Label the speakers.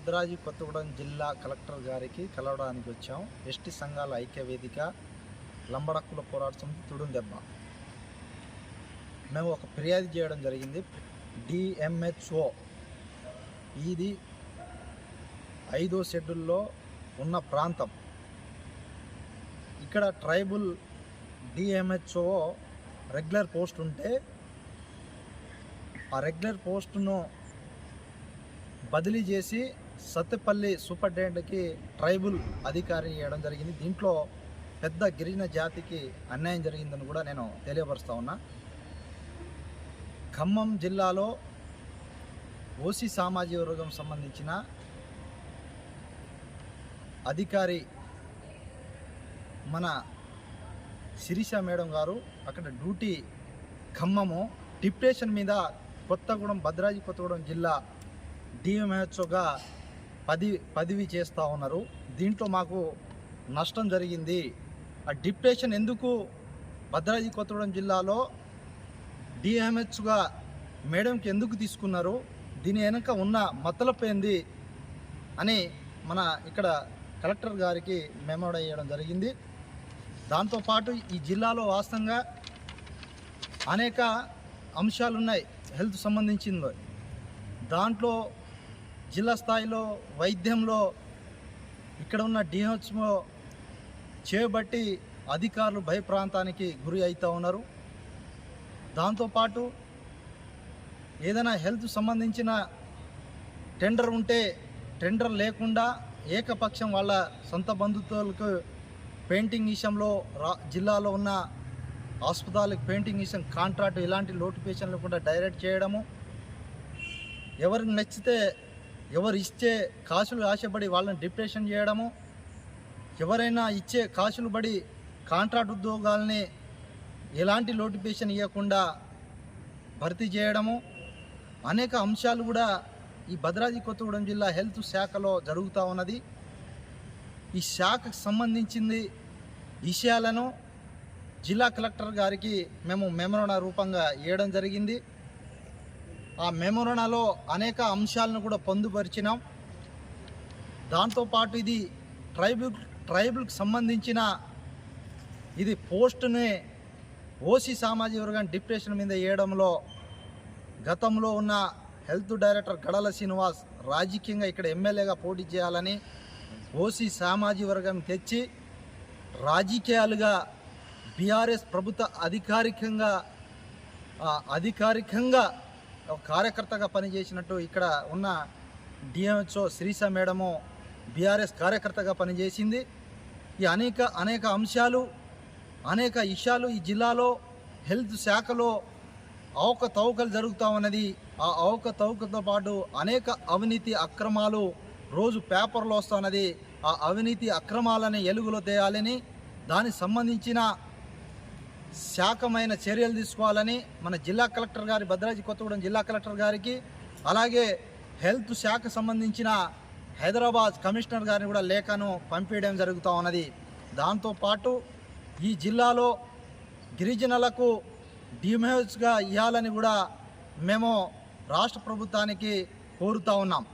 Speaker 1: భద్రాజి కొత్తగూడెం జిల్లా కలెక్టర్ గారికి కలవడానికి వచ్చాం. ఎస్టీ సంఘాల ఐక్య వేదిక లంబడక్కుల పోరాట సమితి తుడుం దెబ్బ. మేము ఒక ఫిర్యాదు చేయడం జరిగింది. డిఎంహెచ్ఓ ఇది ఐదో షెడ్యూల్లో ఉన్న ప్రాంతం. ఇక్కడ ట్రైబుల్ డిఎంహెచ్ఓ రెగ్యులర్ పోస్ట్ ఉంటే ఆ రెగ్యులర్ పోస్టును బదిలీ చేసి సత్తుపల్లి సూపరింటెండెంట్కి ట్రైబుల్ అధికారి ఇవ్వడం జరిగింది. దీంట్లో పెద్ద గిరిజన జాతికి అన్యాయం జరిగిందని కూడా నేను తెలియపరుస్తూ ఉన్నా. ఖమ్మం జిల్లాలో ఓసీ సామాజిక వర్గం సంబంధించిన అధికారి మన శిరీష మేడం గారు అక్కడ డ్యూటీ ఖమ్మము డిప్టేషన్ మీద కొత్తగూడెం భద్రాజి కొత్తగూడెం జిల్లా డిఎంహెచ్ఓగా పది పదవి చేస్తూ ఉన్నారు. దీంట్లో మాకు నష్టం జరిగింది. ఆ డిప్టేషన్ ఎందుకు భద్రాద్రి కొత్తగూడెం జిల్లాలో డిఎంహెచ్గా మేడంకి ఎందుకు తీసుకున్నారు? దీని వెనుక ఉన్న మతలపు అని మన ఇక్కడ కలెక్టర్ గారికి మెమోడ్ అయ్యడం జరిగింది. దాంతోపాటు ఈ జిల్లాలో వాస్తవంగా అనేక అంశాలు ఉన్నాయి హెల్త్ సంబంధించింది. దాంట్లో జిల్లా స్థాయిలో వైద్యంలో ఇక్కడ ఉన్న డిహెచ్ఓ చేయబట్టి అధికారులు భయప్రాంతానికి గురి అవుతూ ఉన్నారు. దాంతోపాటు ఏదైనా హెల్త్ సంబంధించిన టెండర్ ఉంటే టెండర్ లేకుండా ఏకపక్షం వాళ్ళ సొంత బంధుత్వాలకు పెయింటింగ్ విషయంలో రా జిల్లాలో ఉన్న హాస్పిటల్కి పెయింటింగ్ విషయం కాంట్రాక్ట్ ఇలాంటి నోటిఫిషన్లు కూడా డైరెక్ట్ చేయడము. ఎవరికి నచ్చితే ఎవరు ఇచ్చే కాసులు ఆశపడి వాళ్ళని డిప్రెషన్ చేయడము ఎవరైనా ఇచ్చే కాసులు పడి కాంట్రాక్ట్ ఉద్యోగాల్ని ఎలాంటి నోటిఫికేషన్ ఇవ్వకుండా భర్తీ చేయడము అనేక అంశాలు కూడా ఈ భద్రాద్రి కొత్తగూడెం జిల్లా హెల్త్ శాఖలో జరుగుతూ ఉన్నది. ఈ శాఖకు సంబంధించింది విషయాలను జిల్లా కలెక్టర్ గారికి మేము మెమోరణ రూపంగా ఇవ్వడం జరిగింది. ఆ మెమోరణలో అనేక అంశాలను కూడా పొందుపరిచినాం. దాంతోపాటు ఇది ట్రైబుల్ ట్రైబుల్కి సంబంధించిన ఇది పోస్ట్ని ఓసీ సామాజిక వర్గం డిప్రెషన్ మీద వేయడంలో గతంలో ఉన్న హెల్త్ డైరెక్టర్ గడల శ్రీనివాస్ రాజకీయంగా ఇక్కడ ఎమ్మెల్యేగా పోటీ చేయాలని ఓసీ సామాజిక వర్గం తెచ్చి రాజకీయాలుగా బీఆర్ఎస్ ప్రభుత్వ అధికారికంగా అధికారికంగా కార్యకర్తగా పనిచేసినట్టు ఇక్కడ ఉన్న డిఎంహెచ్ఓ శ్రీస మేడము బీఆర్ఎస్ కార్యకర్తగా పనిచేసింది. ఈ అనేక అనేక అంశాలు అనేక విషయాలు ఈ జిల్లాలో హెల్త్ శాఖలో అవకతవకలు జరుగుతూ ఉన్నది. ఆ అవకతవకతో పాటు అనేక అవినీతి అక్రమాలు రోజు పేపర్లో వస్తున్నది ఆ అవినీతి అక్రమాలని ఎలుగులో తేయాలని దానికి సంబంధించిన శాఖమైన చర్యలు తీసుకోవాలని మన జిల్లా కలెక్టర్ గారి భద్రాద్రి కొత్తగూడెం జిల్లా కలెక్టర్ గారికి అలాగే హెల్త్ శాఖ సంబంధించిన హైదరాబాద్ కమిషనర్ గారిని కూడా లేఖను పంపించడం జరుగుతూ ఉన్నది. దాంతోపాటు ఈ జిల్లాలో గిరిజనులకు డిమేజ్గా ఇవ్వాలని కూడా మేము రాష్ట్ర ప్రభుత్వానికి కోరుతా ఉన్నాం.